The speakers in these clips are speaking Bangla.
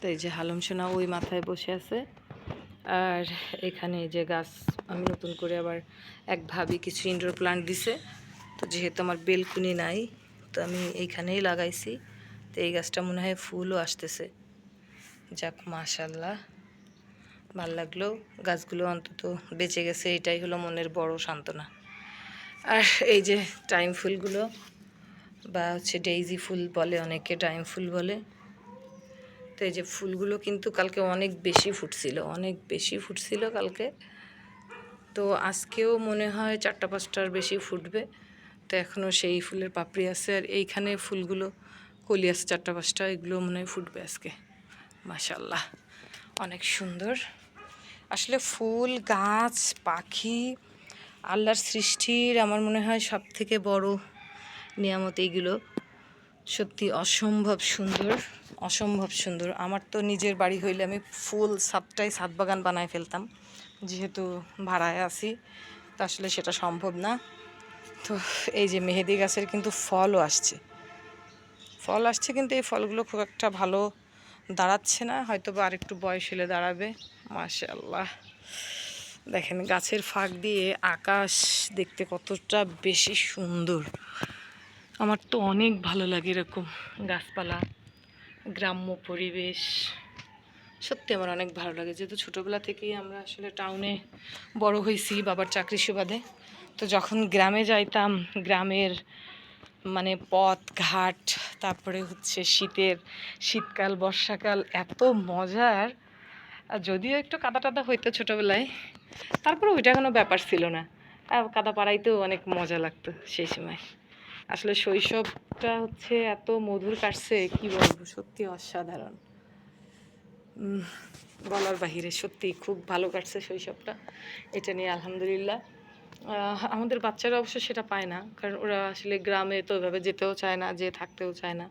তো এই যে হালম সোনা ওই মাথায় বসে আছে। আর এখানে যে গাছ, আমি নতুন করে আবার এক ভাবি কিছু ইনডোর প্লান্ট দিছে। তো যেহেতু আমার বেলকুনি নাই, তো আমি এইখানেই লাগাইছি। তো এই গাছটা মনে হয় ফুলও আসতেছে। যাক মাশাল্লাহ ভালো লাগল, গাছগুলো অন্তত বেঁচে গেছে, এটাই হলো মনের বড় সান্ত্বনা। আর এই যে টাইম ফুলগুলো, বা হচ্ছে ডেইজি ফুল বলে, অনেকে টাইম ফুল বলে। তো যে ফুলগুলো কিন্তু কালকে অনেক বেশি ফুটছিল, অনেক বেশি ফুটছিল কালকে। তো আজকেও মনে হয় চারটা পাঁচটার বেশি ফুটবে। তো এখনও সেই ফুলের পাপড়ি আছে আর এইখানে ফুলগুলো, কলি আছে চারটা পাঁচটা, এগুলো মনে হয় ফুটবে আজকে। মাশাল্লাহ অনেক সুন্দর। আসলে ফুল, গাছ, পাখি, আল্লাহর সৃষ্টির আমার মনে হয় সব থেকে বড় নিয়ামত এইগুলো। সত্যি অসম্ভব সুন্দর। অসম্ভব সুন্দর। আমার তো নিজের বাড়ি হইলে আমি ফুল সাতটাই সাত বাগান বানায় ফেলতাম। যেহেতু ভাড়ায় আছি, তো আসলে সেটা সম্ভব না। তো এই যে মেহেদি গাছের কিন্তু ফলও আসছে। ফল আসছে কিন্তু এই ফলগুলো খুব একটা ভালো দাঁড়াচ্ছে না হয়তো বা আরেকটু বয়স হলে দাঁড়াবে। মাশাল্লাহ দেখেন গাছের ফাঁক দিয়ে আকাশ দেখতে কতটা বেশি সুন্দর। আমার তো অনেক ভালো লাগে এরকম গাছপালা। গ্রাম্য পরিবেশ। সত্যি আমার অনেক ভালো লাগে। যেহেতু ছোটোবেলা থেকেই আমরা আসলে টাউনে বড় হয়েছি, বাবার চাকরি সুবাদে। তো যখন গ্রামে যাইতাম, গ্রামের মানে পথ, ঘাট, তারপরে হচ্ছে শীতের, শীতকাল, বর্ষাকাল এত মজার। আর যদিও একটু কাদা টাদা হইতো ছোটোবেলায়, তারপরে ওইটা কোনো ব্যাপার ছিল না। কাদা পাড়াইতেও অনেক মজা লাগতো সেই সময়। আসলে শৈশবটা হচ্ছে এত মধুর কাটছে, কি বলব? সত্যি অসাধারণ। বলার বাহিরে সত্যি খুব ভালো কাটছে শৈশবটা, এটা নিয়ে আলহামদুলিল্লাহ। আমাদের বাচ্চারা অবশ্য সেটা পায় না, কারণ ওরা আসলে গ্রামে তো ওইভাবে যেতেও চায় না যে থাকতেও চায় না।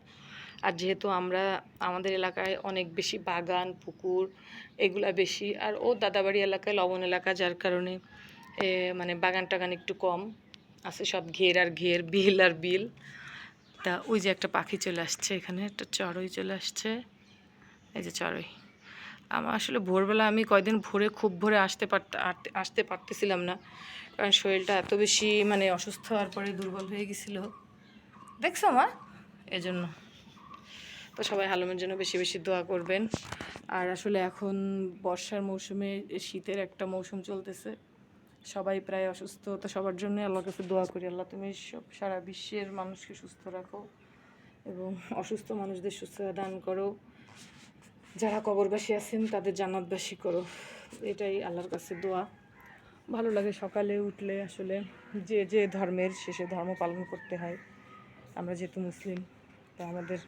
আর যেহেতু আমরা, আমাদের এলাকায় অনেক বেশি বাগান, পুকুর এগুলা বেশি, আর ও দাদাবাড়ি এলাকায় লবণ এলাকা, যার কারণে মানে বাগান টাগান একটু কম। আছে সব ঘের আর ঘের, বিল আর বিল। তা ওই যে একটা পাখি চলে আসছে এখানে, একটা চড়ই চলে আসছে। এই যে চড়ই। আমার আসলে ভোরবেলা আমি কয়দিন ভোরে খুব ভোরে আসতে পারতে আসতে পারতেছিলাম না। কারণ শরীরটা এত বেশি মানে অসুস্থ হওয়ার পরে দুর্বল হয়ে গেছিল। দেখছ মা? এজন্য। তো সবাই হালুমের জন্য বেশি বেশি দোয়া করবেন। আর আসলে এখন বর্ষার মৌসুমে, শীতের একটা মৌসুম চলতেছে। সবাই প্রায় অসুস্থ, তো সবার জন্য আল্লাহর কাছে দোয়া করি। আল্লাহ, তুমি সব, সারা বিশ্বের মানুষকে সুস্থ রাখো এবং অসুস্থ মানুষদের সুস্থতা দান করো। যারা কবরবাসী আছেন, তাদের জান্নাতবাসী করো। এটাই আল্লাহর কাছে দোয়া। ভালো লাগে সকালে উঠলে আসলে যে যে ধর্মের শেষে ধর্ম পালন করতে হয়। আমরা যেহেতু মুসলিম, তো আমাদের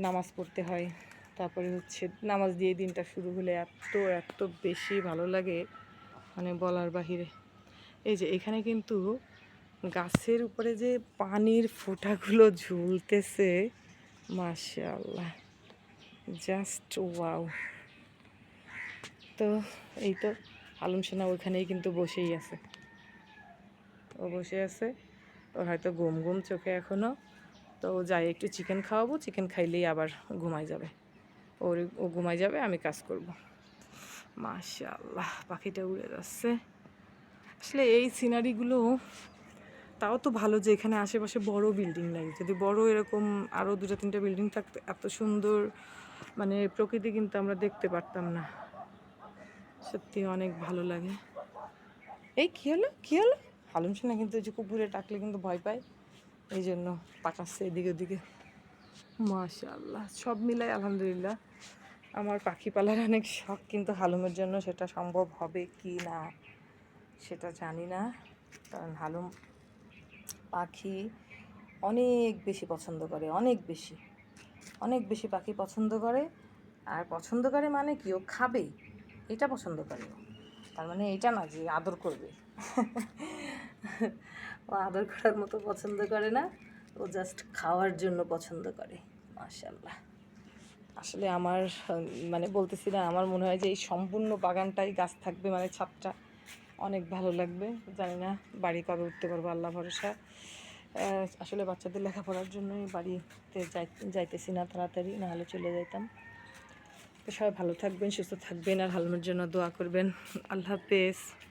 নামাজ পড়তে হয়। তারপরে হচ্ছে নামাজ দিয়ে দিনটা শুরু হলে এত এত বেশি ভালো লাগে। মানে বলার বাহিরে। এই যে এখানে কিন্তু গাছের উপরে যে পানির ফোঁটাগুলো ঝুলতেছে, মাশাআল্লাহ। Just wow. তো এই তো আলম সোনা ওইখানেই কিন্তু বসেই আছে। ও বসে আছে। ওর হয়তো ঘুম ঘুম চোখে এখনও তো ও যাই একটু চিকেন খাওয়াবো। চিকেন খাইলেই আবার ঘুমাই যাবে। ওর ও ঘুমাই যাবে, আমি কাজ করব। মাশাআল্লাহ, পাখিটা উড়ে যাচ্ছে। আসলে এই সিনারিগুলো তাও তো ভালো যে এখানে আশেপাশে বড় বিল্ডিং নাই। যদি বড় এরকম আরও দুটো তিনটা বিল্ডিং থাকতো, এত সুন্দর মানে প্রকৃতি কিন্তু আমরা দেখতে পারতাম না। সত্যি অনেক ভালো লাগে। এই কী হলো? কী হলো? হালুম সিনা কিন্তু ওই যে কুকুরে টাকলে কিন্তু ভয় পায়। এই জন্য পাকাচ্ছে এদিকে ওদিকে। মাশাআল্লাহ, সব মিলাই আলহামদুলিল্লাহ। আমার পাখি পালার অনেক শখ, কিন্তু হালুমের জন্য সেটা সম্ভব হবে কি না সেটা জানি না। কারণ হালুম পাখি অনেক বেশি পছন্দ করে, অনেক বেশি অনেক বেশি পাখি পছন্দ করে। আর পছন্দ করে মানে কি? ও খাবে, এটা পছন্দ করে। তার মানে এটা না যে আদর করবে। ও আদর করার মতো পছন্দ করে না, ও জাস্ট খাওয়ার জন্য পছন্দ করে মাশাল্লাহ আসলে আমার মানে বলতেছি না, আমার মনে হয় যে এই সম্পূর্ণ বাগানটাই গাছ থাকবে মানে ছাদটা। অনেক ভালো লাগবে, জানি না বাড়ি কবে উঠতে পারব, আল্লাহ ভরসা। আসলে বাচ্চাদের লেখাপড়ার জন্যই বাড়িতে যাই, যাইতেছি না তাড়াতাড়ি নাহলে চলে যাইতাম। তো সবাই ভালো থাকবেন, সুস্থ থাকবেন, আর হালমের জন্য দোয়া করবেন। আল্লাহ হাফেজ।